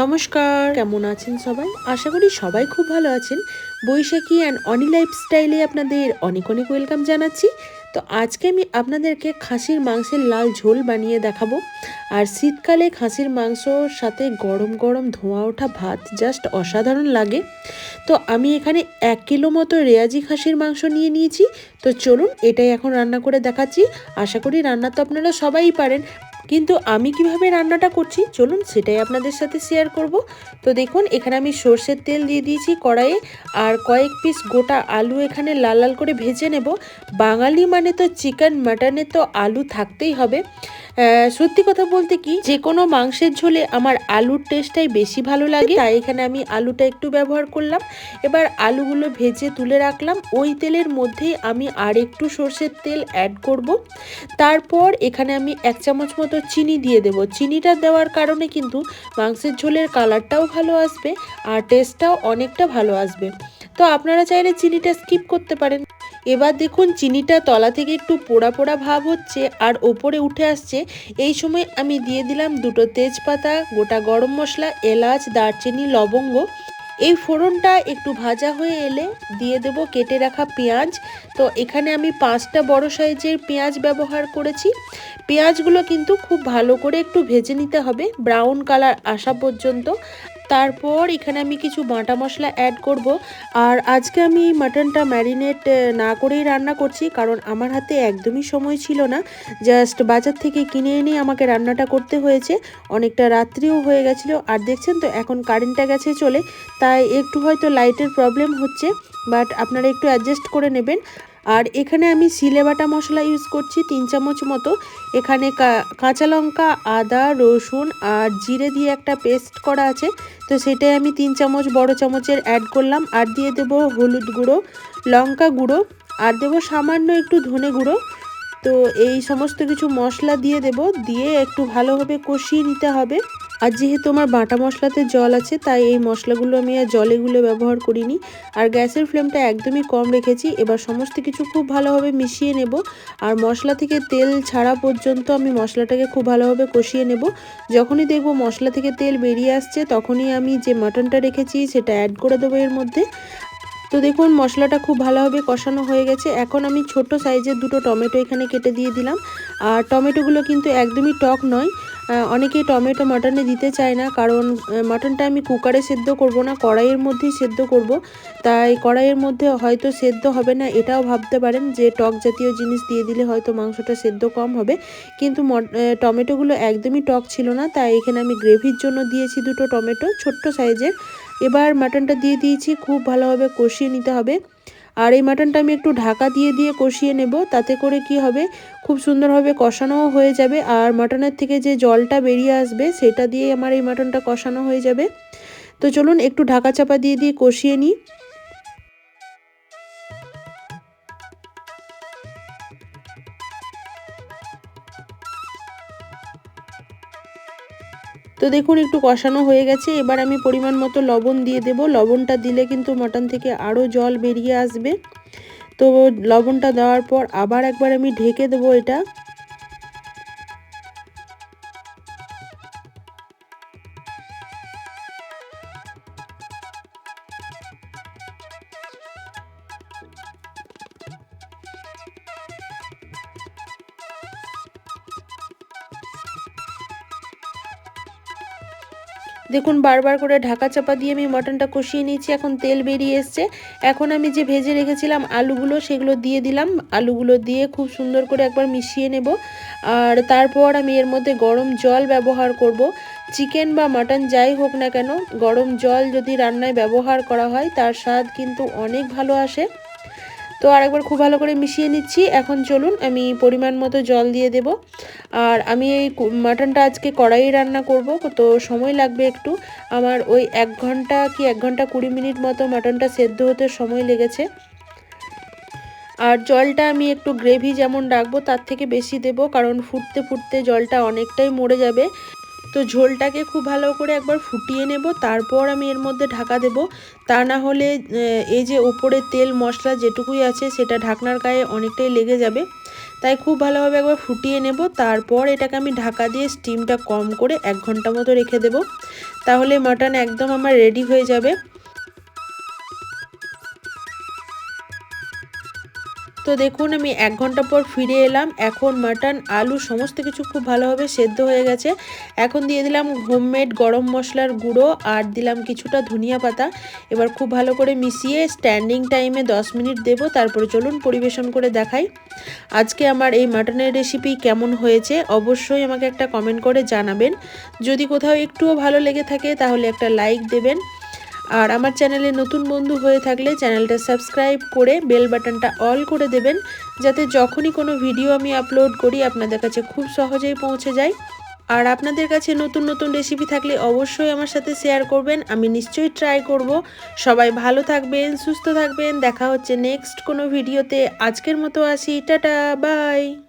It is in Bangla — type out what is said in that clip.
নমস্কার। কেমন আছেন সবাই? আশা করি সবাই খুব ভালো আছেন। বৈশাখী অ্যান্ড অনি লাইফস্টাইলে আপনাদের অনেক অনেক ওয়েলকাম জানাচ্ছি। তো আজকে আমি আপনাদেরকে খাসির মাংসের লাল ঝোল বানিয়ে দেখাবো। আর শীতকালে খাসির মাংসর সাথে গরম গরম ধোঁয়া ওঠা ভাত জাস্ট অসাধারণ লাগে। তো আমি এখানে এক কিলো মতো রেয়াজি খাসির মাংস নিয়ে নিয়েছি। তো চলুন এটাই এখন রান্না করে দেখাচ্ছি। আশা করি রান্না তো আপনারা সবাই পারেন। কিন্তু আমি কীভাবে রান্নাটা করছি, চলুন সেটাই আপনাদের সাথে শেয়ার করব। তো দেখুন, এখানে আমি সর্ষের তেল দিয়ে দিয়েছি কড়াইয়ে, আর কয়েক পিস গোটা আলু এখানে লাল লাল করে ভেজে নেব। বাঙালি মানে তো চিকেন মাটনে তো আলু থাকতেই হবে। সত্যি কথা বলতে কি যে কোনো মাংসের ঝোলে আমার আলুর টেস্টটাই বেশি ভালো লাগে, তাই এখানে আমি আলুটা একটু ব্যবহার করলাম। এবার আলুগুলো ভেজে তুলে রাখলাম। ওই তেলের মধ্যেই আমি আর একটু সর্ষের তেল অ্যাড করব। তারপর এখানে আমি এক চামচ মতো চিনি দিয়ে দেব। চিনিটা দেওয়ার কারণে কিন্তু মাংসের ঝোলের কালারটাও ভালো আসবে আর টেস্টটাও অনেকটা ভালো আসবে। তো আপনারা চাইলে চিনিটা স্কিপ করতে পারেন। এবার দেখুন চিনিটা তলা থেকে একটু পোড়া পোড়া ভাব হচ্ছে আর ওপরে উঠে আসছে। এই সময় আমি দিয়ে দিলাম দুটো তেজপাতা, গোটা গরম মশলা, এলাচ, দারচিনি, লবঙ্গ। এই ফোড়নটা একটু ভাজা হয়ে এলে দিয়ে দেব কেটে রাখা পেঁয়াজ। তো এখানে আমি পাঁচটা বড় সাইজের পেঁয়াজ ব্যবহার করেছি। পেঁয়াজগুলো কিন্তু খুব ভালো করে একটু ভেজে নিতে হবে, ব্রাউন কালার আসা পর্যন্ত। তারপর এখানে আমি কিছু বাটা মশলা অ্যাড করব। আর আজকে আমি মাটনটা ম্যারিনেট না করেই রান্না করছি, কারণ আমার হাতে একদমই সময় ছিল না। জাস্ট বাজার থেকে কিনে এনে আমাকে রান্নাটা করতে হয়েছে। অনেকটা রাত্রিও হয়ে গেছিল। আর দেখছেন তো, এখন কারেন্টটা গেছে চলে, তাই একটু হয়তো লাইটের প্রবলেম হচ্ছে বাট আপনারা একটু অ্যাডজাস্ট করে নেবেন। আর এখানে আমি সিলে বাটা মশলা ইউজ করছি তিন চামচ মতো। এখানে কাঁচা লঙ্কা, আদা, রসুন আর জিরে দিয়ে একটা পেস্ট করা আছে। তো সেটাই আমি তিন চামচ বড় চামচের অ্যাড করলাম। আর দিয়ে দেব হলুদ গুঁড়ো, লঙ্কা গুঁড়ো আর দেবো সামান্য একটু ধনে গুঁড়ো। তো এই সমস্ত কিছু মশলা দিয়ে দেব। দিয়ে একটু ভালোভাবে কষিয়ে নিতে হবে। আর যেহেতু আমার বাটা মশলাতে জল আছে, তাই এই মশলাগুলো আমি আর জলেগুলো ব্যবহার করিনি। আর গ্যাসের ফ্লেমটা একদমই কম রেখেছি। এবার সমস্ত কিছু খুব ভালোভাবে মিশিয়ে নেব। আর মশলা থেকে তেল ছাড়া পর্যন্ত আমি মশলাটাকে খুব ভালোভাবে কষিয়ে নেব। যখনই দেখব মশলা থেকে তেল বেরিয়ে আসছে, তখনই আমি যে মাটনটা রেখেছি, সেটা অ্যাড করে দেবো এর মধ্যে। তো দেখুন, মশলাটা খুব ভালোভাবে কষানো হয়ে গেছে। এখন আমি ছোট সাইজের দুটো টমেটো এখানে কেটে দিয়ে দিলাম। আর টমেটোগুলো কিন্তু একদমই টক নয়। অনেকেই টমেটো, মাটনে দিতে চায় না, কারণ মাটনটা আমি কুকারে সেদ্ধ করব না, কড়াইয়ের মধ্যেই সেদ্ধ করব। তাই কড়াইয়ের মধ্যে হয়তো সেদ্ধ হবে না, এটাও ভাবতে পারেন যে টক জাতীয় জিনিস দিয়ে দিলে হয়তো মাংসটা সেদ্ধ কম হবে। কিন্তু টমেটোগুলো একদমই টক ছিল না, তাই এখানে আমি গ্রেভির জন্য দিয়েছি দুটো টমেটো, ছোট্ট সাইজের। এবার মাটনটা দিয়ে দিয়েছি, খুব ভালোভাবে কষিয়ে নিতে হবে। আর এই মাটনটা আমি একটু ঢাকা দিয়ে দিয়ে কষিয়ে নেব, তাতে করে কি হবে, খুব সুন্দরভাবে কষানোও হয়ে যাবে আর মাটনের থেকে যে জলটা বেরিয়ে আসবে সেটা দিয়ে আমার এই মাটনটা কষানো হয়ে যাবে। তো চলুন একটু ঢাকা চাপা দিয়ে দিয়ে কষিয়ে নিই। তো দেখুন, একটু কষানো হয়ে গেছে। এবার আমি পরিমাণ মতো লবণ দিয়ে দেব। লবণটা দিলে কিন্তু মাটন থেকে আরও জল বেরিয়ে আসবে। তো লবণটা দেওয়ার পর আবার একবার আমি ঢেকে দেবো এটা। দেখুন, বারবার করে ঢাকা চাপা দিয়ে আমি মটনটা কষিয়ে নিয়েছি, এখন তেল বেরিয়ে এসছে। এখন আমি যে ভেজে রেখেছিলাম আলুগুলো, সেগুলো দিয়ে দিলাম। আলুগুলো দিয়ে খুব সুন্দর করে একবার মিশিয়ে নেব। আর তারপর আমি এর মধ্যে গরম জল ব্যবহার করব। চিকেন বা মাটন যাই হোক না কেন, গরম জল যদি রান্নায় ব্যবহার করা হয়, তার স্বাদ কিন্তু অনেক ভালো আসে। তো আরেকবার খুব ভালো করে মিশিয়ে নিচ্ছি। এখন চলুন আমি পরিমাণ মতো জল দিয়ে দেব। আর আমি এই মাটনটা আজকে কড়াই রান্না করব। তো সময় লাগবে একটু। আমার ওই এক ঘণ্টা কি এক ঘণ্টা কুড়ি মিনিট মতো মাটনটা সেদ্ধ হতে সময় লেগেছে। আর জলটা আমি একটু গ্রেভি যেমন রাখব তার থেকে বেশি দেব। কারণ ফুটতে ফুটতে জলটা অনেকটাই মরে যাবে। তো ঝোলটাকে খুব ভালো করে একবার ফুটিয়ে নেব, তারপর আমি এর মধ্যে ঢাকা দেব। তা না হলে এই যে ওপরে তেল মশলা যেটুকুই আছে, সেটা ঢাকনার গায়ে অনেকটাই লেগে যাবে। তাই খুব ভালোভাবে একবার ফুটিয়ে নেব, তারপর এটাকে আমি ঢাকা দিয়ে স্টিমটা কম করে এক ঘণ্টা মতো রেখে দেব। তাহলে মাটন একদম আমার রেডি হয়ে যাবে। তো দেখুন, আমি এক ঘণ্টা পর ফিরে এলাম। এখন মাটন, আলু সমস্ত কিছু খুব ভালোভাবে সেদ্ধ হয়ে গেছে। এখন দিয়ে দিলাম হোমমেড গরম মশলার গুঁড়ো আর দিলাম কিছুটা ধনিয়া পাতা। এবার খুব ভালো করে মিশিয়ে স্ট্যান্ডিং টাইমে 10 মিনিট দেব। তারপরে চলুন পরিবেশন করে দেখাই। আজকে আমার এই মাটনের রেসিপি কেমন হয়েছে অবশ্যই আমাকে একটা কমেন্ট করে জানাবেন। যদি কোথাও একটুও ভালো লেগে থাকে, তাহলে একটা লাইক দেবেন। আর আমার চ্যানেলে নতুন বন্ধু হয়ে থাকলে চ্যানেলটা সাবস্ক্রাইব করে বেল বাটনটা অল করে দেবেন, যাতে যখনই কোনো ভিডিও আমি আপলোড করি আপনাদের কাছে খুব সহজেই পৌঁছে যায়। আর আপনাদের কাছে নতুন নতুন রেসিপি থাকলে অবশ্যই আমার সাথে শেয়ার করবেন, আমি নিশ্চয়ই ট্রাই করব। সবাই ভালো থাকবেন, সুস্থ থাকবেন, দেখা হচ্ছে নেক্সট কোনো ভিডিওতে। আজকের মতো আসি, টাটা বাই